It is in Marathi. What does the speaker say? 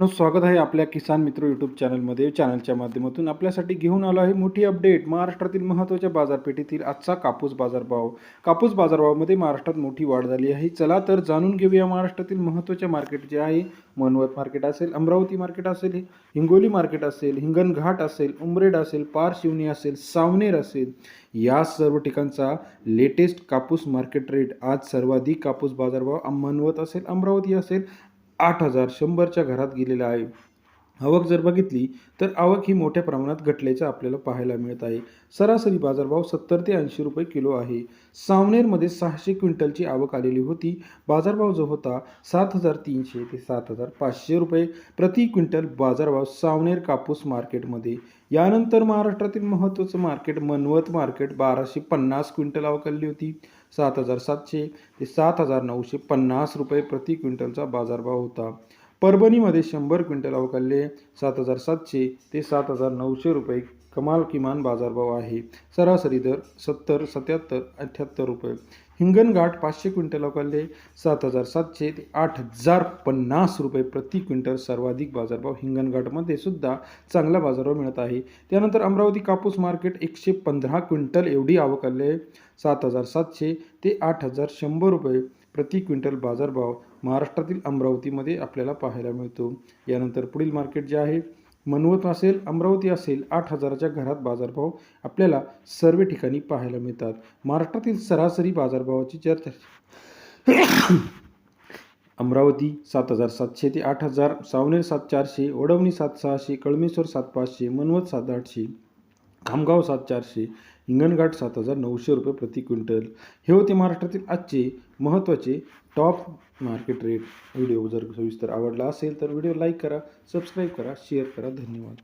स्वागत आहे आपल्या किसान मित्र यूट्यूब चॅनलमध्ये चॅनलच्या माध्यमातून आपल्यासाठी घेऊन आलो आहे मोठी अपडेट महाराष्ट्रातील महत्त्वाच्या बाजारपेठेतील आजचा कापूस बाजारभाव. कापूस बाजारभावामध्ये महाराष्ट्रात मोठी वाढ झाली आहे. चला तर जाणून घेऊया महाराष्ट्रातील महत्त्वाचे मार्केट जे आहे. मनवत मार्केट असेल अमरावती मार्केट असेल हिंगोली मार्केट असेल हिंगणघाट असेल उमरेड असेल पारशिवनी असेल सावनेर असेल. या सर्व ठिकाणचा लेटेस्ट कापूस मार्केट रेट आज सर्वाधिक कापूस बाजारभाव मनवत असेल अमरावती असेल आठ हजार शंभरच्या घरात गेलेला आहे. आवक जर बघितली तर आवक ही मोठ्या प्रमाणात घटल्याचं आपल्याला पाहायला मिळत आहे. सरासरी बाजारभाव सत्तर ते ऐंशी रुपये किलो आहे. सावनेरमध्ये सहाशे क्विंटलची आवक आलेली होती. बाजारभाव जो होता सात हजार तीनशे ते सात हजार पाचशे रुपये. प्रति क्विंटल बाजारभाव सावनेर कापूस मार्केटमध्ये. यानंतर महाराष्ट्रातील महत्त्वाचं मार्केट मनवत मार्केट बाराशे पन्नास क्विंटल आवक आलेली होती. सात हजार सातशे ते सात हजार नऊशे पन्नास रुपये प्रति क्विंटलचा बाजारभाव होता. परभणीमध्ये शंभर क्विंटल अवकालले सात हजार सातशे ते सात हजार नऊशे रुपये कमाल किमान बाजारभाव आहे. सरासरी दर सत्तर सत्याहत्तर अठ्ठ्याहत्तर रुपये. हिंगणघाट पाचशे क्विंटल अवकालले सात हजार सातशे ते आठ हजार पन्नास रुपये प्रति क्विंटल सर्वाधिक बाजारभाव हिंगणघाटमध्ये सुद्धा चांगला बाजारभाव मिळत आहे. त्यानंतर अमरावती कापूस मार्केट एकशे पंधरा क्विंटल एवढी आवक आहे. सात हजार सातशे ते आठ हजार शंभर रुपये प्रति क्विंटल बाजारभाव महाराष्ट्रातील अमरावतीमध्ये आपल्याला पाहायला मिळतो. यानंतर पुढील मार्केट जे आहे मनवत असेल अमरावती असेल आठ हजाराच्या घरात बाजारभाव आपल्याला सर्व ठिकाणी पाहायला मिळतात. महाराष्ट्रातील सरासरी बाजारभावाची चर्चा अमरावती सात हजार सातशे ते आठ हजार सावनेर सात चारशे ओढवणी सात सहाशे कळमेश्वर सात पाचशे मनवत सात आठशे खामगाव सात चारशे हिंगणघाट सात हजार नऊशे रुपये प्रति क्विंटल. हे होते महाराष्ट्रातील आजचे महत्त्वाचे टॉप मार्केट रेट व्हिडिओ जर सविस्तर आवडला असेल तर व्हिडिओ लाईक करा सबस्क्राईब करा शेअर करा. धन्यवाद.